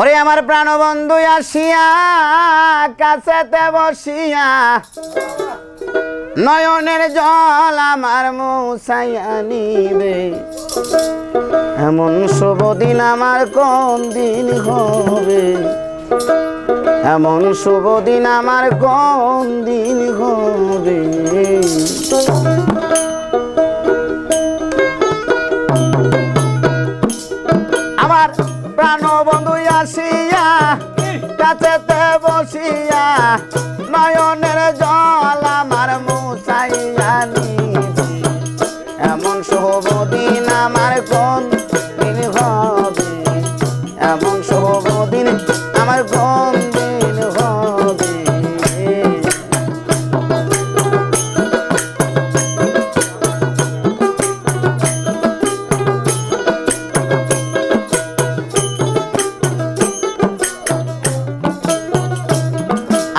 ওরে আমার প্রাণবন্ধু আসিয়া, কাছেতে বসিয়া, নয়নের জল আমার মৌসাইয়া নিবে। এমন শুভ দিন আমার কোন দিন হবে? এমন শুভ দিন আমার কোন দিন হবে? আমার প্রাণবন্ধু আসিয়া কাছেতে বসিয়া নয়নের জল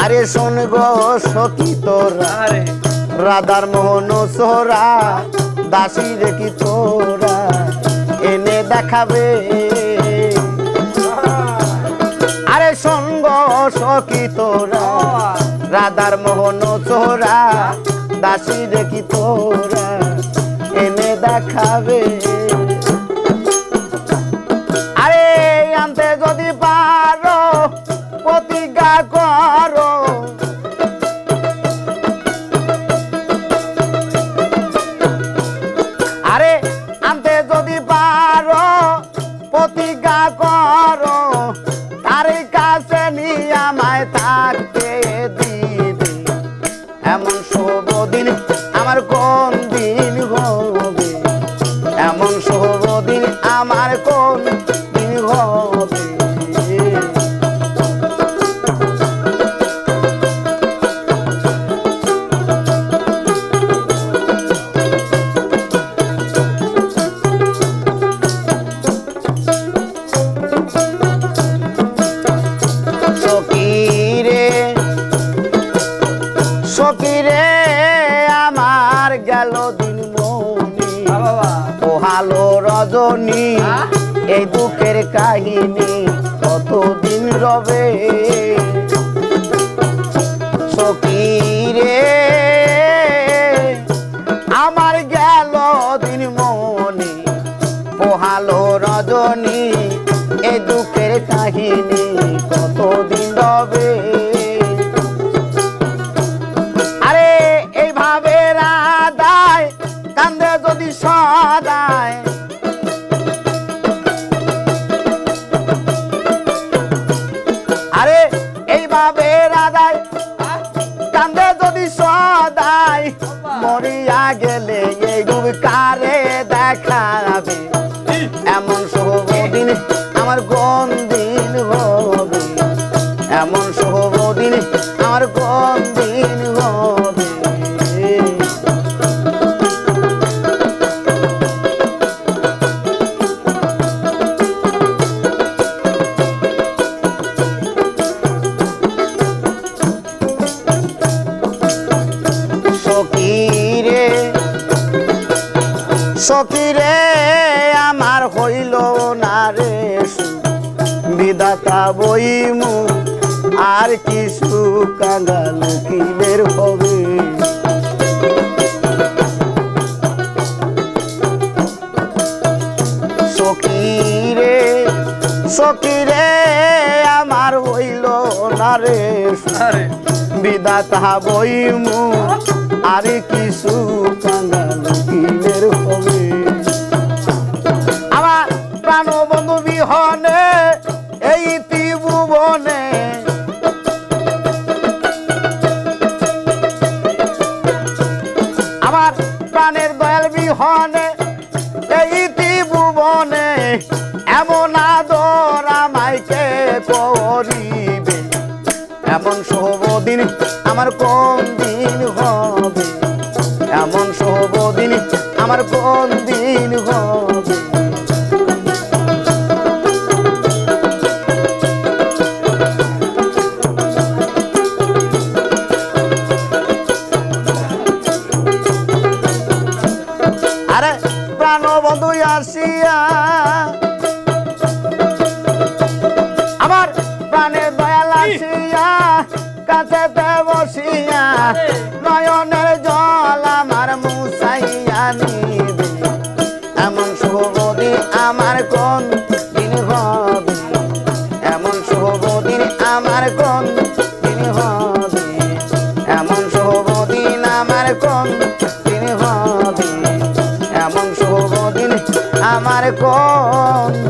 আরে শোন গো সখী তোরা রাধার মোহন সোহরা দাসী রেখি তোরা এনে দেখাবে। আরে সঙ্গ সখী তোরা রাধার মোহন সোহরা দাসী রেখি তোরা এনে দেখাবে। করো আরে আনতে যদি পারো প্রতিজ্ঞা করো। পোহালো রজনী, এই দুঃখের কাহিনী কতদিন রবে? সখীরে, আমার গেল দিন মনি। পোহালো রজনী, এই দুঃখের কাহিনী কতদিন রবে? মরিয়া গেলে এই রূপ কারে দেখাবে এমন শুভদিন আমার কোন দিন হবে? এমন শুভদিন আমার কোন দিন হবে? সখীরে আমার হইল না রে। বিধাতা বইমু আর কিছু কাঙ্গাল কি বের হবে? সখীরে সখীরে আমার হইল না রে বিদাতা বইমু আর কিছু কাঙ্গাল কিনের হবে আমার প্রাণ বন্ধু বিহনে, এই ত্রিভুবনে। আমার প্রাণের দয়াল বিহনে, এই ত্রিভুবনে, এমন আদর আমাইকে করিবে? এমন শুভ দিন আমার মহোদয় আসিয়া আমার প্রাণের দয়াল আসিয়া কাছে বসিয়া আমার কোন